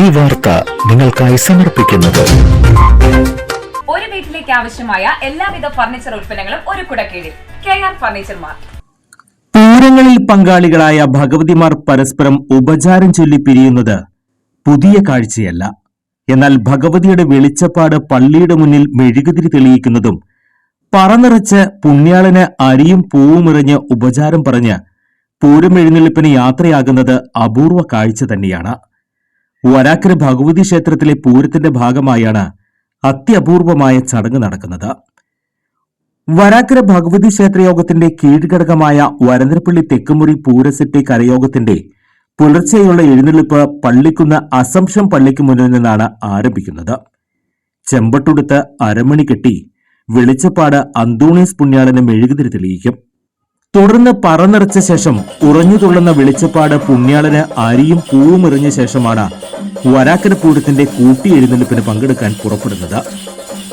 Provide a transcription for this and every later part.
ഈ വാർത്ത നിങ്ങൾക്കായി സമർപ്പിക്കുന്നത്. ഒരു വീട്ടിലേക്ക് ആവശ്യമായ എല്ലാവിധ ഫർണിച്ചർ ഉൽപ്പന്നങ്ങളും ഒരു കുടക്കീഴിൽ. K R furniture mart. പൂരങ്ങളിൽ പങ്കാളികളായ ഭഗവതിമാർ പരസ്പരം ഉപചാരം ചൊല്ലി പിരിയുന്നത് പുതിയ കാഴ്ചയല്ല. എന്നാൽ ഭഗവതിയുടെ വെളിച്ചപ്പാട് പള്ളിയുടെ മുന്നിൽ മെഴുകുതിരി തെളിയിക്കുന്നതും പറനിറച്ച് പുണ്യാളന് അരിയും പൂവും എറിഞ്ഞ് ഉപചാരം പറഞ്ഞ് പൂരം എഴുന്നള്ളിപ്പിന് യാത്രയാകുന്നത് അപൂർവ കാഴ്ച തന്നെയാണ്. വരാക്കര ഭഗവതി ക്ഷേത്രത്തിലെ പൂരത്തിന്റെ ഭാഗമായാണ് അത്യപൂർവമായ ചടങ്ങ് നടക്കുന്നത്. വരാക്കര ഭഗവതി ക്ഷേത്രയോഗത്തിന്റെ കീഴ്ഘടകമായ വരന്തരപ്പള്ളി തെക്കുമുറി പൂരസിറ്റി കരയോഗത്തിന്റെ പുലർച്ചെയുള്ള എഴുന്നള്ളിപ്പ് പള്ളിക്കുന്ന അസംഷം പള്ളിക്ക് മുന്നിൽ നിന്നാണ് ആരംഭിക്കുന്നത്. ചെമ്പട്ടുടുത്ത് അരമണി കെട്ടി വെളിച്ചപ്പാട് അന്തോണീസ് പുണ്യാളന് മെഴുകുതിരി തെളിയിക്കും. തുടർന്ന് പറനിറച്ച ശേഷം ഉറഞ്ഞു തുള്ളുന്ന വെളിച്ചപ്പാട് പുണ്യാളന് അരിയും പൂവും എറിഞ്ഞ ശേഷമാണ് വരാക്കര പൂരത്തിന്റെ കൂട്ടി എഴുന്നള്ളിപ്പിന് പങ്കെടുക്കാൻ പുറപ്പെടുന്നത്.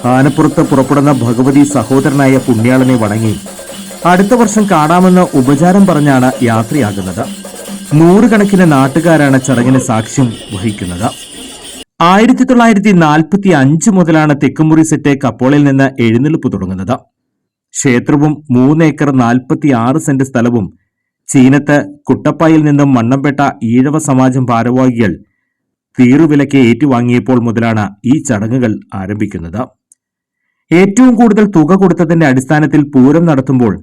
ആനപ്പുറത്ത് പുറപ്പെടുന്ന ഭഗവതി സഹോദരനായ പുണ്യാളനെ വണങ്ങി അടുത്ത വർഷം കാണാമെന്ന് ഉപചാരം പറഞ്ഞാണ് യാത്രയാകുന്നത്. നൂറുകണക്കിന് നാട്ടുകാരാണ് ചടങ്ങിന് സാക്ഷ്യം വഹിക്കുന്നത്. ആയിരത്തി തൊള്ളായിരത്തി നാൽപ്പത്തി അഞ്ച് മുതലാണ് തെക്കുമുറി സെറ്റ് കപ്പോളിൽ നിന്ന് എഴുന്നള്ളിപ്പ് തുടങ്ങുന്നത്. ക്ഷേത്രവും മൂന്നേക്കർ നാൽപ്പത്തി ആറ് സെന്റ് സ്ഥലവും ചീനത്ത് കുട്ടപ്പായിൽ നിന്നും മണ്ണംപേട്ട ഈഴവ സമാജം ഭാരവാഹികൾ തീറുവിലയ്ക്ക് ഏറ്റുവാങ്ങിയപ്പോൾ മുതലാണ് ഈ ചടങ്ങുകൾ ആരംഭിക്കുന്നത്. ഏറ്റവും കൂടുതൽ തുക കൊടുത്തതിന്റെ അടിസ്ഥാനത്തിൽ പൂരം നടത്തുമ്പോൾ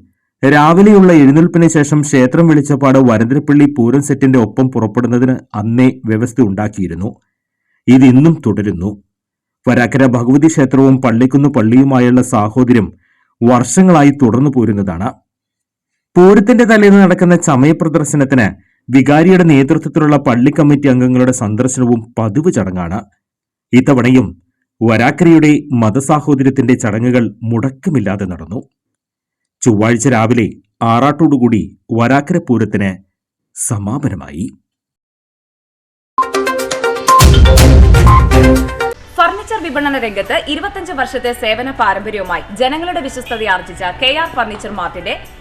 രാവിലെയുള്ള എഴുന്നേൽപ്പിന് ശേഷം ക്ഷേത്രം വിളിച്ചപാട് വരന്തരപ്പള്ളി പൂരം സെറ്റിന്റെ ഒപ്പം പുറപ്പെടുന്നതിന് അന്നേ വ്യവസ്ഥ ഉണ്ടാക്കിയിരുന്നു. ഇതിന്നും തുടരുന്നു. വരാക്കര ഭഗവതി ക്ഷേത്രവും പള്ളിക്കുന്ന് പള്ളിയുമായുള്ള സാഹോദര്യം വർഷങ്ങളായി തുടർന്നു പോരുന്നതാണ്. പൂരത്തിന്റെ തലേന്ന് നടക്കുന്ന ചമയ പ്രദർശനത്തിന് വികാരിയുടെ നേതൃത്വത്തിലുള്ള പള്ളി കമ്മിറ്റി അംഗങ്ങളുടെ സന്ദർശനവും പതിവ് ചടങ്ങാണ്. ഇത്തവണയും വരാക്കരയുടെ മതസാഹോദര്യത്തിന്റെ ചടങ്ങുകൾ മുടക്കമില്ലാതെ നടന്നു. ചൊവ്വാഴ്ച രാവിലെ ആറാട്ടോടുകൂടി വരാക്കര പൂരത്തിന് സമാപനമായി. ഫർണിച്ചർ വിപണന രംഗത്ത് ഇരുപത്തഞ്ച് വർഷത്തെ സേവന പാരമ്പര്യവുമായി ജനങ്ങളുടെ വിശ്വസ്തത ആർജിച്ച കെ ആർ ഫർണിച്ചർ മാർട്ടിന്റെ